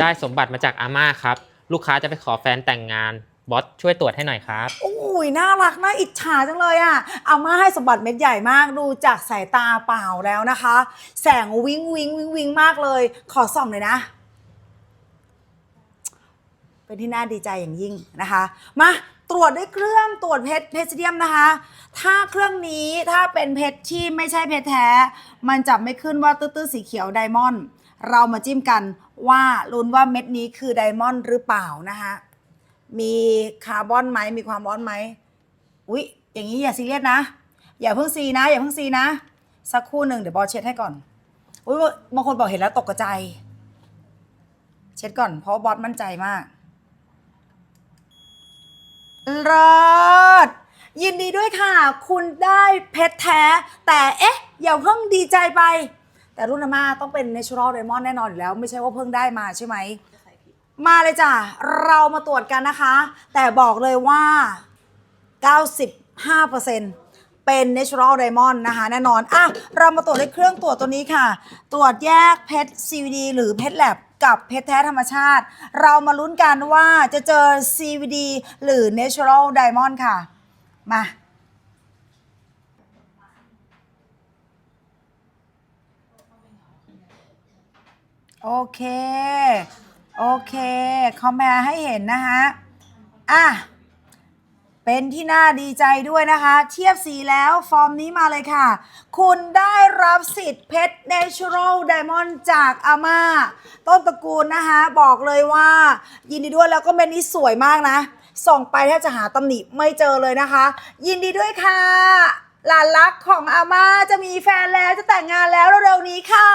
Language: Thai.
ได้สมบัติมาจากอาม่าครับ ลูกค้าจะไปขอแฟนแต่งงานบอสช่วยตรวจให้หน่อยครับ โอ้ยน่ารักน่าอิจฉาจังเลยอะอาม่าให้สมบัติเม็ดใหญ่มากดูจากสายตาเปล่าแล้วนะคะ แสงวิงวิงวิงวิงมากเลย ขอส่องเลยนะ เป็นที่น่าดีใจอย่างยิ่งนะคะ มาตรวจด้วยเครื่องตรวจเพชรเพชรเดียมนะคะ ถ้าเครื่องนี้ถ้าเป็นเพชรที่ไม่ใช่เพชรแท้ มันจะไม่ขึ้นว่าตื้อๆสีเขียวไดมอนด์ เรามาจิ้มกันว่าลุ้นว่าเม็ดนี้คือไดมอนด์หรือเปล่านะคะมีคาร์บอนไหมมีความร้อนไหมอุ๊ย อย่างนี้อย่าซีเรียสนะ อย่าเพิ่งซีนะ อย่าเพิ่งซีนะ สักครู่หนึ่งเดี๋ยวบอเช็ดให้ก่อนอุ๊ยบางคนบอกเห็นแล้วตกกระจเช็ดก่อนเพราะบอสมั่นใจมากเลิศยินดีด้วยค่ะ คุณได้เพชรแท้ แต่เอ๊ะ อย่าเพิ่งดีใจไป แต่รุ่นอาม่าต้องเป็น natural diamond แน่นอนอยู่แล้ว ไม่ใช่ว่าเพิ่งได้มาใช่ไหม มาเลยจ้ะ เรามาตรวจกันนะคะ แต่บอกเลยว่า 95%เป็น natural diamond นะคะ แน่นอน อะ เรามาตรวจด้วยเครื่องตรวจตัวนี้ค่ะ ตรวจแยกเพชร CVD หรือเพชรแลบกับเพชรแท้ธรรมชาติ เรามาลุ้นกันว่าจะเจอ CVD หรือ natural diamond ค่ะ มา โอเค โอเคคอมแพรให้เห็นนะคะอะเป็นที่น่าดีใจด้วยนะคะ เทียบสีแล้วฟอร์มนี้มาเลยค่ะ คุณได้รับสิทธิ์เพชร Natural Diamond จากอาม่า ต้นตระกูลนะคะ บอกเลยว่า ยินดีด้วยแล้วก็เม็ดนี้สวยมากนะ ส่องไปแทบจะหาตำหนิไม่เจอเลยนะคะ ยินดีด้วยค่ะ หลานรักของอาม่าจะมีแฟนแล้วจะแต่งงานแล้วเร็วๆนี้ค่ะ